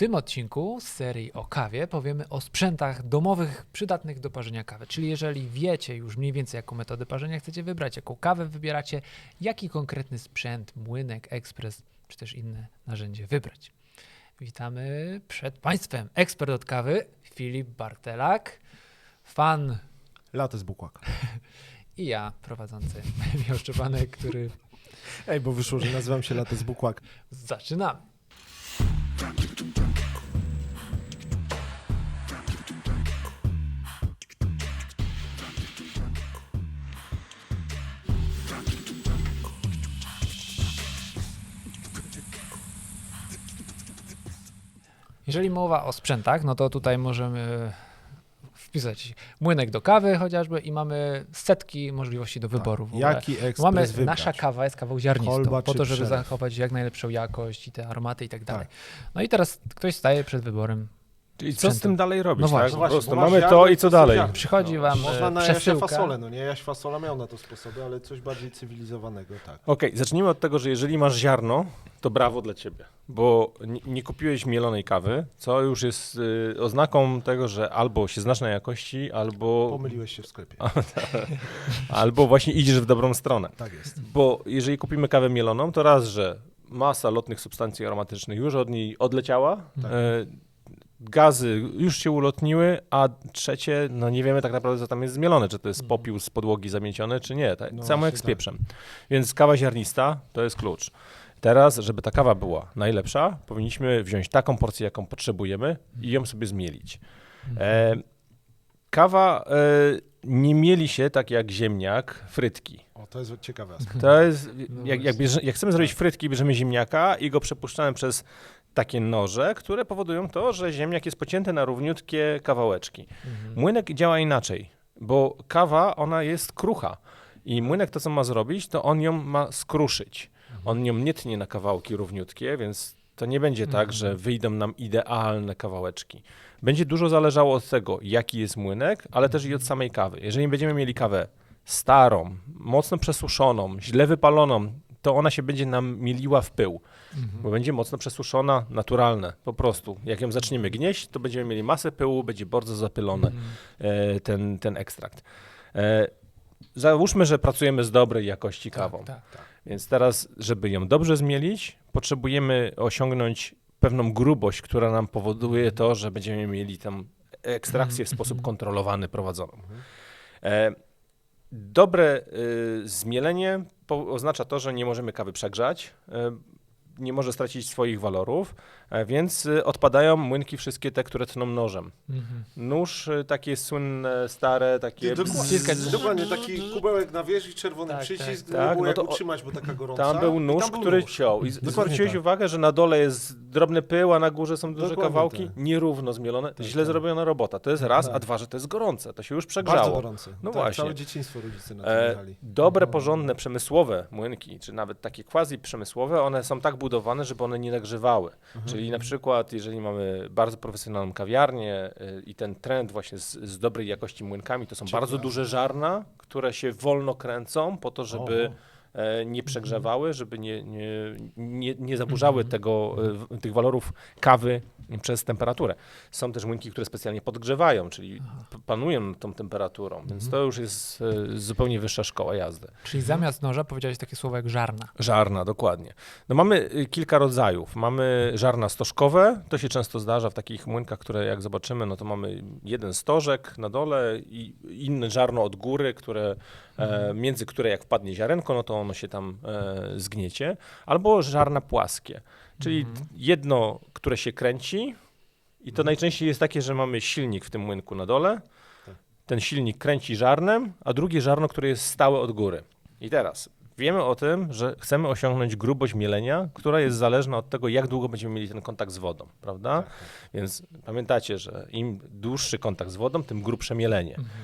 tym odcinku z serii o kawie powiemy o sprzętach domowych przydatnych do parzenia kawy. Czyli jeżeli wiecie już mniej więcej, jaką metodę parzenia chcecie wybrać, jaką kawę wybieracie, jaki konkretny sprzęt, młynek, ekspres czy też inne narzędzie wybrać. Witamy przed Państwem ekspert od kawy Filip Bartelak, fan Lato z bukłak. i ja prowadzący Michał Szczepanek, który Ej, bo wyszło, że nazywam się Lato z bukłak. zaczynamy. Jeżeli mowa o sprzętach, no to tutaj możemy wpisać młynek do kawy chociażby i mamy setki możliwości do wyboru. w ogóle. Jaki ekspres Mamy, wybrać? nasza kawa jest kawą ziarnistą, Kolba po to, żeby przelew? zachować jak najlepszą jakość i te aromaty i tak dalej. Tak. No i teraz ktoś staje przed wyborem. I co z tym dalej robić, No tak? właśnie. Po prostu masz mamy to i co dalej? Przychodzi wam Można e, na jasia przesyłka. fasolę, no nie? Jaś fasola miał na to sposoby, ale coś bardziej cywilizowanego, tak. Okej, zacznijmy od tego, że jeżeli masz ziarno, to brawo dla ciebie, bo nie, kupiłeś mielonej kawy, co już jest y, oznaką tego, że albo się znasz na jakości, albo, Pomyliłeś się w sklepie. albo właśnie idziesz w dobrą stronę. Tak jest. Bo jeżeli kupimy kawę mieloną, to raz, że masa lotnych substancji aromatycznych już od niej odleciała, Tak. e, gazy już się ulotniły, a trzecie, no nie wiemy tak naprawdę, co tam jest zmielone, czy to jest Mhm. popiół z podłogi zamieciony, czy nie. Tak, No samo jak z tak. pieprzem. Więc kawa ziarnista to jest klucz. Teraz, żeby ta kawa była najlepsza, powinniśmy wziąć taką porcję, jaką potrzebujemy i ją sobie zmielić. E, kawa e, nie mieli się tak jak ziemniak, frytki. O, to jest ciekawy aspekt. To jest, No jak, jak, bierze, jak chcemy zrobić frytki, bierzemy ziemniaka i go przepuszczamy przez takie noże, które powodują to, że ziemniak jest pocięty na równiutkie kawałeczki. Mhm. Młynek działa inaczej, bo kawa, ona jest krucha. I młynek to, co ma zrobić, to on ją ma skruszyć. On ją nie tnie na kawałki równiutkie, więc to nie będzie tak, Mhm. że wyjdą nam idealne kawałeczki. Będzie dużo zależało od tego, jaki jest młynek, ale też i od samej kawy. Jeżeli będziemy mieli kawę starą, mocno przesuszoną, źle wypaloną, to ona się będzie nam mieliła w pył, Mhm. bo będzie mocno przesuszona, naturalne, po prostu. Jak ją zaczniemy gnieść, to będziemy mieli masę pyłu, będzie bardzo zapylony Mhm. e, ten, ten ekstrakt. E, załóżmy, że pracujemy z dobrej jakości kawą. Tak, tak. Więc teraz, żeby ją dobrze zmielić, potrzebujemy osiągnąć pewną grubość, która nam powoduje to, że będziemy mieli tam ekstrakcję w sposób kontrolowany prowadzoną. E, dobre y, zmielenie oznacza to, że nie możemy kawy przegrzać, e, nie może stracić swoich walorów, e, więc y, odpadają młynki wszystkie te, które tną nożem. Mhm. Nóż y, takie słynne, stare, takie... Dokładnie, taki kubełek na wieży i czerwony Tak, przycisk, tak. nie Tak, było no to utrzymać, bo taka gorąca. Tam był nóż, tam był który nóż. ciął. I Dokładnie zwróciłeś tak. uwagę, że na dole jest drobny pył, a na górze są duże Dokładnie kawałki, tak. nierówno zmielone. Tak, Źle tak. zrobiona robota. To jest raz, Tak. a dwa, że to jest gorące. To się już Bardzo przegrzało. gorący. No tak, właśnie. Całe dzieciństwo rodzice na tym E, dobre, porządne, przemysłowe młynki, czy nawet takie quasi przemysłowe, one są tak budowane, żeby one nie nagrzewały. Mhm. Czyli na przykład, jeżeli mamy bardzo profesjonalną kawiarnię y, i ten trend właśnie z, z dobrej jakości młynkami, to są Ciekawe. bardzo duże żarna, które się wolno kręcą po to, żeby nie przegrzewały, żeby nie, nie, nie, nie zaburzały tego, e, tych walorów kawy przez temperaturę. Są też młynki, które specjalnie podgrzewają, czyli panują tą temperaturą, więc to już jest e, zupełnie wyższa szkoła jazdy. Czyli zamiast noża powiedziałeś takie słowo jak żarna. Żarna, dokładnie. No mamy y, kilka rodzajów. Mamy żarna stożkowe, to się często zdarza w takich młynkach, które jak zobaczymy, no to mamy jeden stożek na dole i inne żarno od góry, które, e, między które jak wpadnie ziarenko, no to ono się tam e, zgniecie. Albo żarna płaskie, czyli Mhm. jedno, które się kręci i to najczęściej jest takie, że mamy silnik w tym młynku na dole, Tak. ten silnik kręci żarnem, a drugie żarno, które jest stałe od góry. I teraz wiemy o tym, że chcemy osiągnąć grubość mielenia, która jest zależna od tego, jak długo będziemy mieli ten kontakt z wodą, prawda? Tak, tak. Więc pamiętacie, że im dłuższy kontakt z wodą, tym grubsze mielenie. Mhm.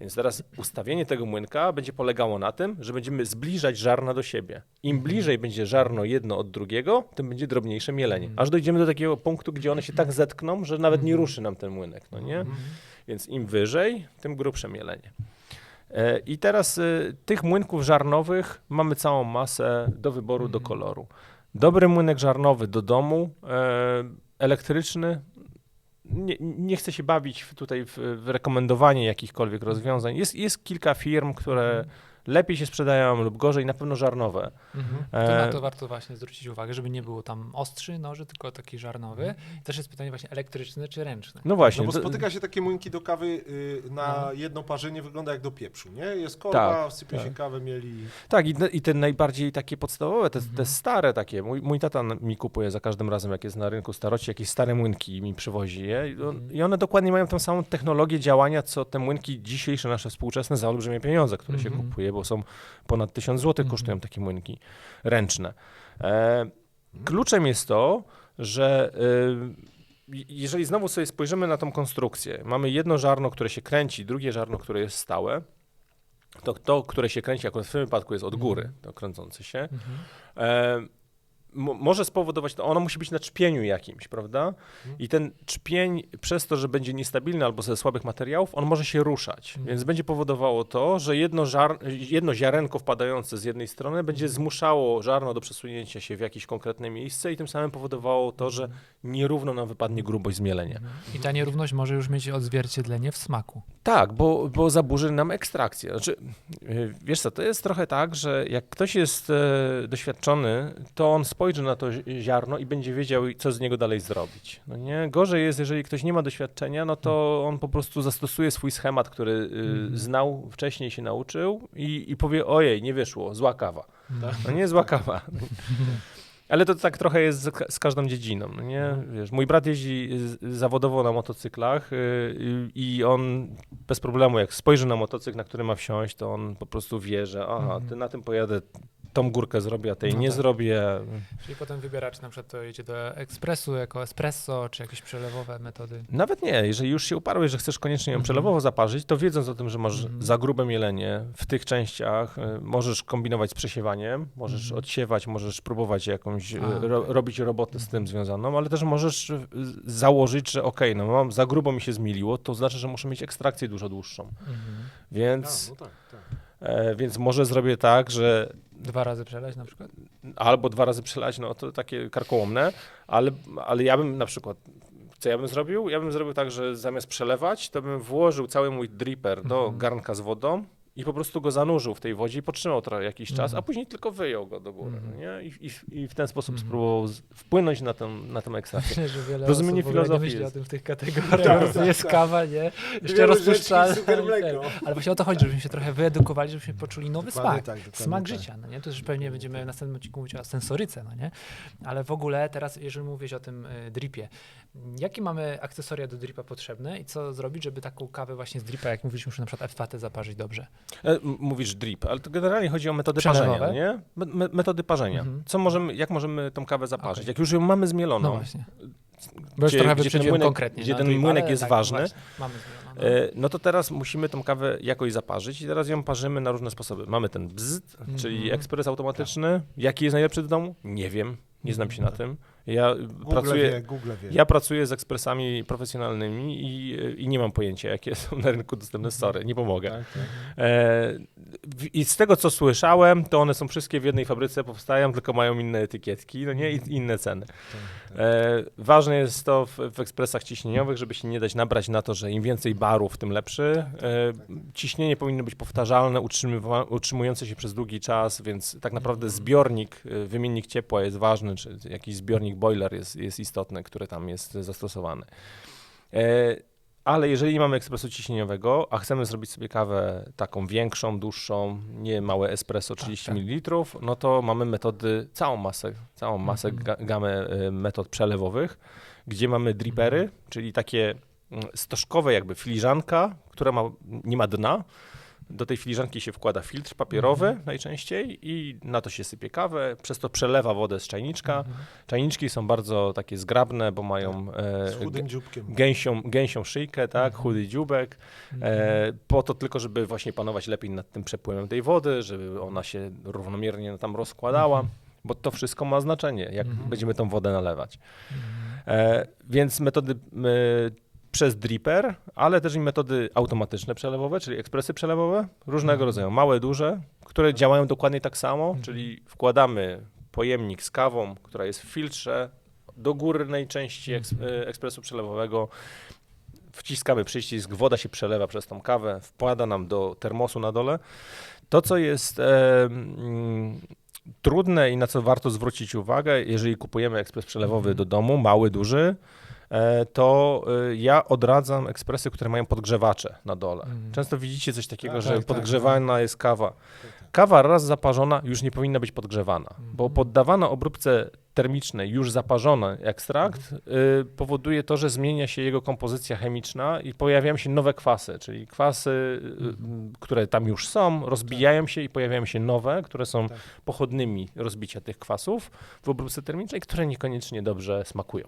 Więc teraz ustawienie tego młynka będzie polegało na tym, że będziemy zbliżać żarna do siebie. Im bliżej będzie żarno jedno od drugiego, tym będzie drobniejsze mielenie. Aż dojdziemy do takiego punktu, gdzie one się tak zetkną, że nawet nie ruszy nam ten młynek, no nie? Więc im wyżej, tym grubsze mielenie. E, I teraz y, tych młynków żarnowych mamy całą masę do wyboru, do koloru. Dobry młynek żarnowy do domu e, elektryczny. Nie, nie chcę się bawić tutaj w, w rekomendowanie jakichkolwiek rozwiązań. Jest, jest kilka firm, które lepiej się sprzedają lub gorzej, na pewno żarnowe. Mhm. To E, na to warto właśnie zwrócić uwagę, żeby nie było tam ostrzy noży, tylko taki żarnowy. I też jest pytanie właśnie elektryczny czy ręczny. No właśnie. No bo spotyka się takie młynki do kawy y, na No. jedno parzenie, wygląda jak do pieprzu, nie? Jest korba, Tak, wsypie się tak. kawę, mieli... Tak, i, te- i te najbardziej takie podstawowe, te, Mhm. te stare takie. Mój, mój tata mi kupuje za każdym razem, jak jest na rynku staroci, jakieś stare młynki i mi przywozi je. I, on, Mhm. I one dokładnie mają tą samą technologię działania, co te młynki dzisiejsze, nasze współczesne, za olbrzymie pieniądze, które się Mhm. Bo są ponad 1000 zł Mhm. kosztują takie młynki ręczne. E, kluczem jest to, że y, jeżeli znowu sobie spojrzymy na tą konstrukcję, mamy jedno żarno, które się kręci, drugie żarno, które jest stałe, to to, które się kręci, akurat w tym wypadku jest od góry, to kręcące się, Mhm. Mo- może spowodować to, ono musi być na czpieniu jakimś, prawda? I ten czpień przez to, że będzie niestabilny albo ze słabych materiałów, on może się ruszać, Mhm. więc będzie powodowało to, że jedno, żar, jedno ziarenko wpadające z jednej strony będzie zmuszało żarno do przesunięcia się w jakieś konkretne miejsce i tym samym powodowało to, że nierówno nam wypadnie grubość zmielenia. I ta nierówność może już mieć odzwierciedlenie w smaku. Tak, bo, bo zaburzy nam ekstrakcję. Znaczy, yy, wiesz co, to jest trochę tak, że jak ktoś jest e, doświadczony, to on spojrzy na to zi- ziarno i będzie wiedział, co z niego dalej zrobić. No nie? Gorzej jest, jeżeli ktoś nie ma doświadczenia, no to on po prostu zastosuje swój schemat, który y, Mhm. znał, wcześniej się nauczył i, i powie, ojej, nie wyszło, zła kawa. Mhm. No nie zła kawa. Ale to tak trochę jest z, z każdą dziedziną, no nie? Mhm. Wiesz, mój brat jeździ z- zawodowo na motocyklach y, y, i on bez problemu, jak spojrzy na motocykl, na który ma wsiąść, to on po prostu wie, że aha, Mhm. ty na tym pojadę, tą górkę zrobię, a tej No nie tak. zrobię. Czyli potem wybiera, czy na przykład to jedzie do ekspresu jako espresso, czy jakieś przelewowe metody. Nawet nie, jeżeli już się uparłeś, że chcesz koniecznie ją Mhm. przelewowo zaparzyć, to wiedząc o tym, że masz Mhm. za grube mielenie w tych częściach, y, możesz kombinować z przesiewaniem, możesz Mhm. odsiewać, możesz próbować jakąś, y, A, ro, okej. robić robotę z tym związaną, ale też możesz y, założyć, że okej, no mam, za grubo mi się zmieliło, to znaczy, że muszę mieć ekstrakcję dużo dłuższą. Mhm. Więc, A, no tak, tak. e, więc może zrobię tak, że Dwa razy przelać na przykład? albo dwa razy przelać, no to takie karkołomne, ale, ale ja bym na przykład, co ja bym zrobił? Ja bym zrobił tak, że zamiast przelewać, to bym włożył cały mój dripper do Mhm. garnka z wodą i po prostu go zanurzył w tej wodzie i potrzymał trochę jakiś czas, Mhm. a później tylko wyjął go do góry, Mhm. no nie? I, i, I w ten sposób Mhm. spróbował z, wpłynąć na tę, na tę ekstrakcję. Myślę, że wiele Rozumienie nie filozofii myśli jest. o tym w tych kategoriach. Tak, tak, jest tak. kawa, nie? Jeszcze ten. mleko. Ale właśnie o to chodzi, żebyśmy się trochę wyedukowali, żebyśmy poczuli nowy Dokładnie smak. tak, smak tak. życia, no nie? To już pewnie będziemy w następnym odcinku mówić o sensoryce, no nie? Ale w ogóle teraz, jeżeli mówisz o tym y, dripie, jakie mamy akcesoria do dripa potrzebne i co zrobić, żeby taką kawę właśnie z dripa, jak mówiliśmy, że na przykład F2 zaparzyć dobrze? E, mówisz drip, ale to generalnie chodzi o metody Przelewowe? parzenia, nie? Me, me, metody parzenia. Mhm. Co możemy, jak możemy tą kawę zaparzyć? Okej. Jak już ją mamy zmieloną, No właśnie. Bo już gdzie- trochę gdzie ten młynek- konkretnie. gdzie na ten drip, młynek jest tak, ważny. właśnie, mamy zmienioną, no. E, No to teraz musimy tą kawę jakoś zaparzyć i teraz ją parzymy na różne sposoby. Mamy ten bzd, czyli Mhm. ekspres automatyczny. Jaki jest najlepszy do domu? Nie wiem, nie znam się na tym. Ja Google pracuję, wie, Google wie. ja pracuję z ekspresami profesjonalnymi i, i nie mam pojęcia, jakie są na rynku dostępne. Sorry, nie pomogę. Tak, tak. E, I z tego, co słyszałem, to one są wszystkie w jednej fabryce, powstają, tylko mają inne etykietki, no nie, i inne ceny. E, ważne jest to w, w ekspresach ciśnieniowych, żeby się nie dać nabrać na to, że im więcej barów, tym lepszy. E, ciśnienie powinno być powtarzalne, utrzymujące się przez długi czas, więc tak naprawdę zbiornik, e, wymiennik ciepła jest ważny, czy jakiś zbiornik boiler jest, jest istotny, który tam jest zastosowany. E, ale jeżeli nie mamy ekspresu ciśnieniowego, a chcemy zrobić sobie kawę taką większą, dłuższą, nie małe espresso 30 tak. ml, no to mamy metody, całą masę, całą masę Mhm. ga, gamę y, metod przelewowych, gdzie mamy drippery, Mhm. czyli takie mm, stożkowe jakby filiżanka, która ma, nie ma dna. Do tej filiżanki się wkłada filtr papierowy Mhm. najczęściej i na to się sypie kawę, przez to przelewa wodę z czajniczka. Mhm. Czajniczki są bardzo takie zgrabne, bo mają e, Z chudym dzióbkiem. gęsią, gęsią szyjkę, tak, Mhm. chudy dzióbek, Mhm. e, po to tylko, żeby właśnie panować lepiej nad tym przepływem tej wody, żeby ona się równomiernie tam rozkładała, bo to wszystko ma znaczenie, jak Mhm. będziemy tą wodę nalewać. Mhm. E, więc metody przez dripper, ale też i metody automatyczne przelewowe, czyli ekspresy przelewowe, różnego Mhm. rodzaju, małe, duże, które działają dokładnie tak samo, Mhm. czyli wkładamy pojemnik z kawą, która jest w filtrze, do górnej części eks, e, ekspresu przelewowego. Wciskamy przycisk, woda się przelewa przez tą kawę, wkłada nam do termosu na dole. To, co jest e, mm, trudne i na co warto zwrócić uwagę, jeżeli kupujemy ekspres przelewowy do domu, mały, duży, to e, ja odradzam ekspresy, które mają podgrzewacze na dole. Mhm. Często widzicie coś takiego, Tak, że tak, tak, podgrzewana jest kawa. Kawa raz zaparzona już nie powinna być podgrzewana, bo Mhm. poddawana obróbce termicznej już zaparzony ekstrakt y, powoduje to, że zmienia się jego kompozycja chemiczna i pojawiają się nowe kwasy, czyli kwasy, y, y, które tam już są, rozbijają się i pojawiają się nowe, które są Tak. pochodnymi rozbicia tych kwasów w obróbce termicznej, które niekoniecznie dobrze smakują.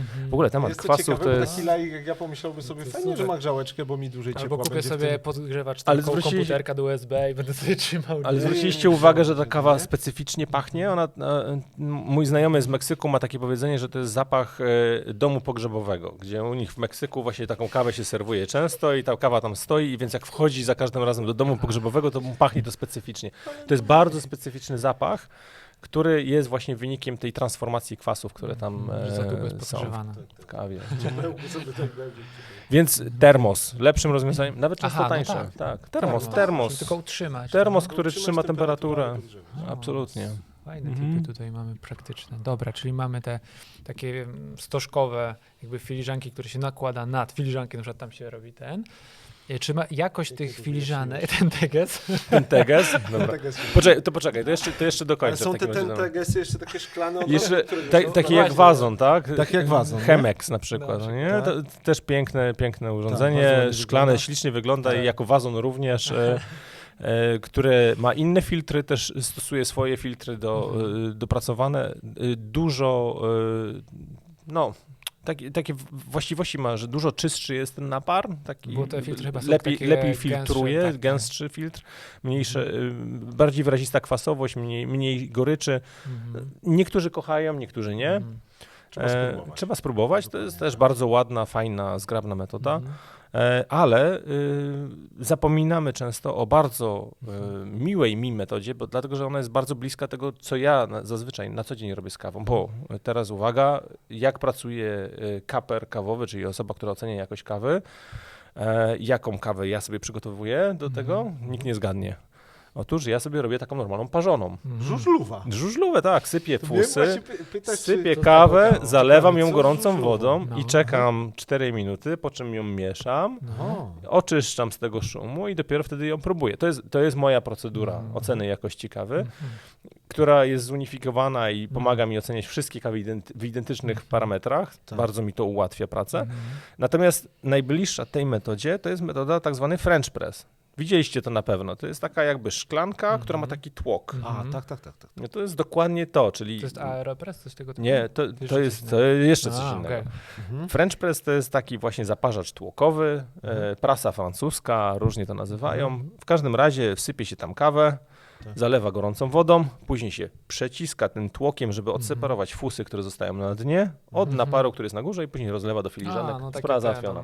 Mhm. W ogóle temat Jest to kwasów ciekawe, to jest... taki laik jak ja pomyślałby sobie, fajnie, że ma grzałeczkę, bo mi dłużej Albo ciepła kupię sobie tym. podgrzewacz taką zwróciliście- komputerka do USB i będę sobie trzymał. Ale Nie, zwróciliście nie, uwagę, że ta kawa nie. specyficznie pachnie? Ona, e, mój znajomy z Meksyku ma takie powiedzenie, że to jest zapach e, domu pogrzebowego, gdzie u nich w Meksyku właśnie taką kawę się serwuje często i ta kawa tam stoi i więc jak wchodzi za każdym razem do domu pogrzebowego, to mu pachnie to specyficznie. To jest bardzo specyficzny zapach, który jest właśnie wynikiem tej transformacji kwasów, które tam jest e, są podgrzewana. w kawie. Tak. Więc termos, lepszym rozwiązaniem, nawet często Aha, no tańsze. tak. tak. termos, Żeby termos. Tylko utrzymać. Termos, no. który Utrzymać trzyma temperaturę. No, Absolutnie. Fajne Mhm. tipy tutaj mamy praktyczne. Dobra, czyli mamy te takie mm, stożkowe jakby filiżanki, które się nakłada nad filiżankę, na przykład tam się robi ten. E, Czy ma jakość tych filiżanek, ten teges, Ten teges. Dobra. Tak. Poczekaj, to poczekaj, to jeszcze, to jeszcze Ale dokończę. są w te, ten, razie. te gesty jeszcze takie szklane. Jeszcze ta, są- taki no jak wazon, tak? Tak jak wazon? Chemex na przykład, no nie? tak. To, też piękne, piękne urządzenie, ładnie szklane, wygląda. ślicznie wygląda Tak. i jako wazon również, e, które ma inne filtry, też stosuje swoje filtry do, Mhm. e, dopracowane. E, Dużo, e, no, takie, takie właściwości ma, że dużo czystszy jest ten napar, taki lepiej, lepiej filtruje, tak, tak. gęstszy filtr, mniejsze, y, bardziej wyrazista kwasowość, mniej, mniej goryczy. Mhm. Niektórzy kochają, niektórzy nie. Mhm. Trzeba E, spróbować. trzeba spróbować. To jest też bardzo ładna, fajna, zgrabna metoda, Mhm. e, ale y, zapominamy często o bardzo y, miłej mi metodzie, bo dlatego, że ona jest bardzo bliska tego, co ja zazwyczaj na co dzień robię z kawą. Bo teraz uwaga, jak pracuje y, kaper kawowy, czyli osoba, która ocenia jakość kawy, e, jaką kawę ja sobie przygotowuję do tego, Mhm. nikt nie zgadnie. Otóż ja sobie robię taką normalną parzoną. Mhm. Żużluwa. Żużluwę, tak, sypię fusy. pytać, Sypię kawę, taka- zalewam ją gorącą wodą No. i czekam 4 minuty, po czym ją mieszam, No. Oczyszczam z tego szumu i dopiero wtedy ją próbuję. To jest, to jest moja procedura Mhm. oceny jakości kawy, Mhm. która jest zunifikowana i pomaga mi oceniać wszystkie kawy identy- w identycznych parametrach. Tak. Bardzo mi to ułatwia pracę. Natomiast najbliższa tej metodzie to jest metoda tak zwany French press. Widzieliście to na pewno. To jest taka jakby szklanka, która ma Mhm. taki tłok. a, Mhm. tak, tak, tak. tak. No To jest dokładnie to, czyli... To jest aeropress, coś tego typu? Nie, to, to jest to jeszcze coś A, innego. okej. Mhm. French press to jest taki właśnie zaparzacz tłokowy, e, prasa francuska, różnie to nazywają. W każdym razie wsypie się tam kawę, Tak. zalewa gorącą wodą, później się przeciska tym tłokiem, żeby Mhm. odseparować fusy, które zostają na dnie, od Mhm. naparu, który jest na górze i później rozlewa do filiżanek. A, no Sprawa załatwiona.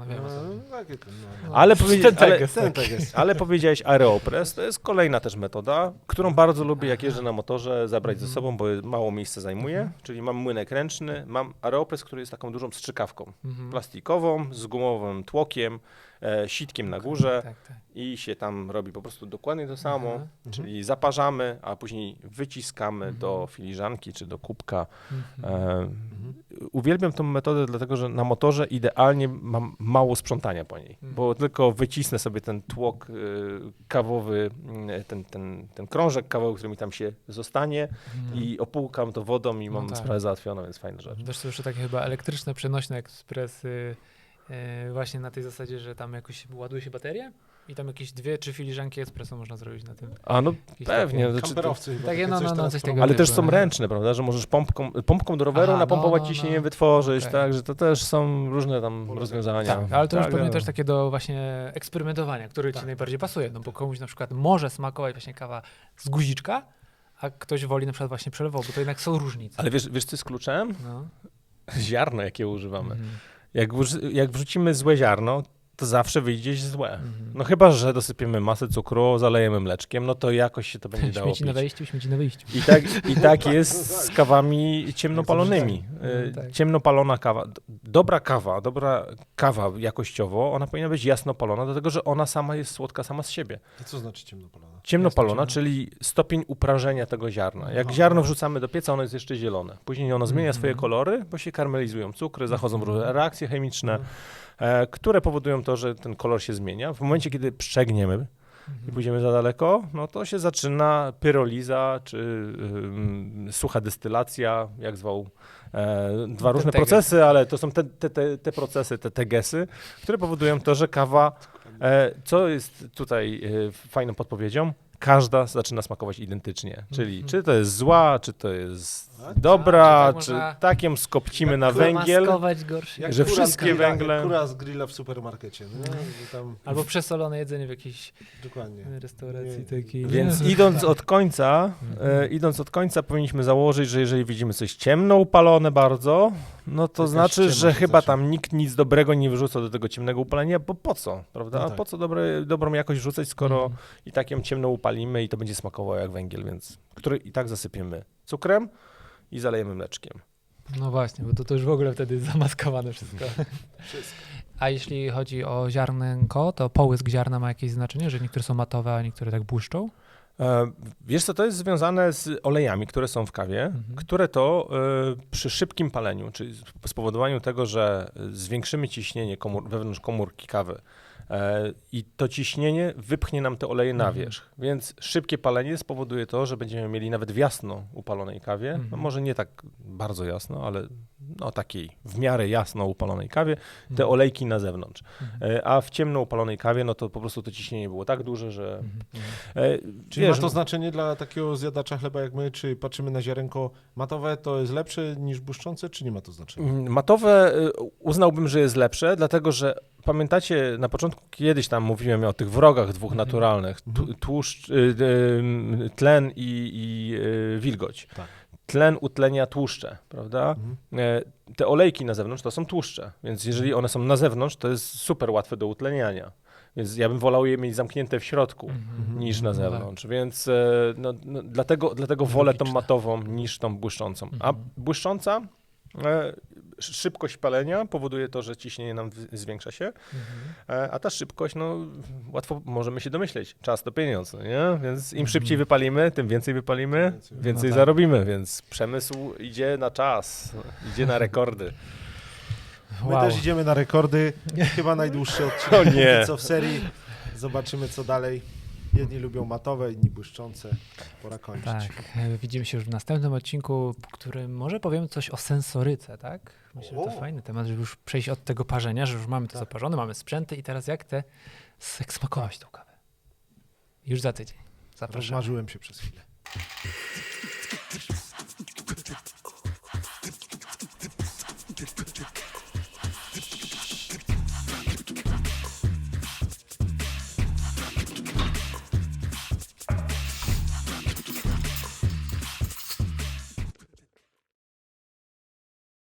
Ale, powiedziałeś aeropress, to jest kolejna też metoda, którą bardzo lubię, jak jeżdżę na motorze, zabrać ze Mhm. sobą, bo mało miejsca zajmuje, Mhm. czyli mam młynek ręczny, mam aeropress, który jest taką dużą strzykawką Mhm. plastikową z gumowym tłokiem, e, sitkiem na górze Tak, tak. i się tam robi po prostu dokładnie to samo, Aha. czyli zaparzamy, a później wyciskamy Mhm. do filiżanki czy do kubka. Mhm. E, Mhm. uwielbiam tą metodę, dlatego że na motorze idealnie mam mało sprzątania po niej, Mhm. bo tylko wycisnę sobie ten tłok e, kawowy, mm, ten, ten, ten krążek kawowy, który mi tam się zostanie Mhm. i opłukam to wodą i No mam tak. sprawę załatwioną, więc fajna rzecz. Też są jeszcze takie chyba elektryczne, przenośne ekspresy, e, właśnie na tej zasadzie, że tam jakoś ładuje się bateria i tam jakieś dwie, trzy filiżanki espresso można zrobić na tym. A no Jakieś pewnie, takie- znaczy, to, Kamperowcy chyba. Takie, no, coś no, no, coś tego Ale też są nie? ręczne, prawda, że możesz pompką, pompką do roweru Aha, napompować no, no, ciśnienie, no. wytworzyć, Okej. tak, że to też są różne tam Polega. rozwiązania. Tak, ale to już Tak, pewnie no. też takie do właśnie eksperymentowania, który ci Tak. najbardziej pasuje, no bo komuś na przykład może smakować właśnie kawa z guziczka, a ktoś woli na przykład właśnie przelewowo, bo to jednak są różnice. Ale wiesz, wiesz co jest kluczem? No. Ziarno, jakie używamy. Mhm. Jak, wrz- jak wrzucimy złe ziarno, to zawsze wyjdzie złe. Mhm. No chyba, że dosypiemy masę cukru, zalejemy mleczkiem, no to jakoś się to będzie dało Śmieci na pić. wejściu, śmieci na wyjściu. I tak, I tak jest z kawami ciemnopalonymi. Y, tak. Ciemnopalona kawa. Dobra kawa, dobra kawa jakościowo, ona powinna być jasno palona, dlatego że ona sama jest słodka sama z siebie. To co znaczy ciemnopalona? Ciemnopalona, czyli stopień uprażenia tego ziarna. Jak Aha. ziarno wrzucamy do pieca, ono jest jeszcze zielone. Później ono zmienia swoje Mhm. kolory, bo się karmelizują cukry, zachodzą Mhm. różne reakcje chemiczne, Mhm. e, które powodują to, że ten kolor się zmienia. W momencie, kiedy przegniemy i Mhm. pójdziemy za daleko, no to się zaczyna pyroliza, czy sucha destylacja, jak zwał. E, dwa Ten różne procesy, ale to są te, te, te, te procesy, te tegesy, które powodują to, że kawa, co jest tutaj e, fajną podpowiedzią, każda zaczyna smakować identycznie. Czyli Mhm. czy to jest zła, czy to jest A, dobra, czy czy, tak można tak ją skopcimy na węgiel. Maskować gorszy. Jak że wszystkie grilla, węgle- Jak kura z grilla w supermarkecie. No, nie? Że tam, Albo przesolone jedzenie w jakiejś dokładnie. restauracji Nie. takiej. Więc nie? idąc od końca, e, idąc od końca powinniśmy założyć, że jeżeli widzimy coś ciemno upalone bardzo, no to Jakaś znaczy, że chyba tam nikt nic dobrego nie wyrzuca do tego ciemnego upalenia, bo po co, prawda? No A tak. po co dobre, dobrą jakość rzucać, skoro Mhm. i tak ją ciemno i to będzie smakowało jak węgiel, więc który i tak zasypiemy cukrem i zalejemy mleczkiem. No właśnie, bo to, to już w ogóle wtedy jest zamaskowane wszystko. Wszystko. A jeśli chodzi o ziarnko, to połysk ziarna ma jakieś znaczenie, że niektóre są matowe, a niektóre tak błyszczą? E, Wiesz co, to jest związane z olejami, które są w kawie, Mhm. które to e, przy szybkim paleniu, czyli spowodowaniu tego, że e, zwiększymy ciśnienie komór, wewnątrz komórki kawy i to ciśnienie wypchnie nam te oleje na Mhm. wierzch. Więc szybkie palenie spowoduje to, że będziemy mieli nawet w jasno upalonej kawie, no Mhm. może nie tak bardzo jasno, ale no takiej w miarę jasno upalonej kawie, te Mhm. olejki na zewnątrz. Mhm. E, A w ciemno upalonej kawie, no to po prostu to ciśnienie było tak duże, że... Mhm. e, Czyli wiesz, ma to znaczenie dla takiego zjadacza chleba jak my, czy patrzymy na ziarenko matowe, to jest lepsze niż błuszczące, czy nie ma to znaczenia? Mm, Matowe y, uznałbym, że jest lepsze, dlatego że pamiętacie, na początku kiedyś tam mówiłem o tych wrogach dwóch Mhm. naturalnych, tu- Mhm. tłuszcz, tlen i, i wilgoć. Tak. Tlen utlenia tłuszcze, prawda? Mhm. E, Te olejki na zewnątrz to są tłuszcze, więc jeżeli one są na zewnątrz, to jest super łatwe do utleniania. Więc ja bym wolał je mieć zamknięte w środku Mhm. niż na No tak. zewnątrz, więc e, no, no, dlatego, dlatego wolę tą matową niż tą błyszczącą. A Mhm. błyszcząca, e, szybkość palenia powoduje to, że ciśnienie nam zwiększa się, Mhm. e, a ta szybkość, no łatwo możemy się domyśleć, czas to pieniądz, no nie? Więc im Mhm. szybciej wypalimy, tym więcej wypalimy, więcej. więcej No tak. zarobimy, więc przemysł idzie na czas, idzie na rekordy. My Wow. też idziemy na rekordy. Chyba najdłuższy odcinek. O nie. Co w serii. Zobaczymy co dalej. Jedni lubią matowe, inni błyszczące. Pora kończyć. Tak, widzimy się już w następnym odcinku, w którym może powiemy coś o sensoryce, tak? Myślę, że to fajny temat, żeby już przejść od tego parzenia, że już mamy to Tak. zaparzone, mamy sprzęty i teraz jak te, jak smakować tą kawę. Już za tydzień. Zapraszam. Rozmarzyłem się przez chwilę.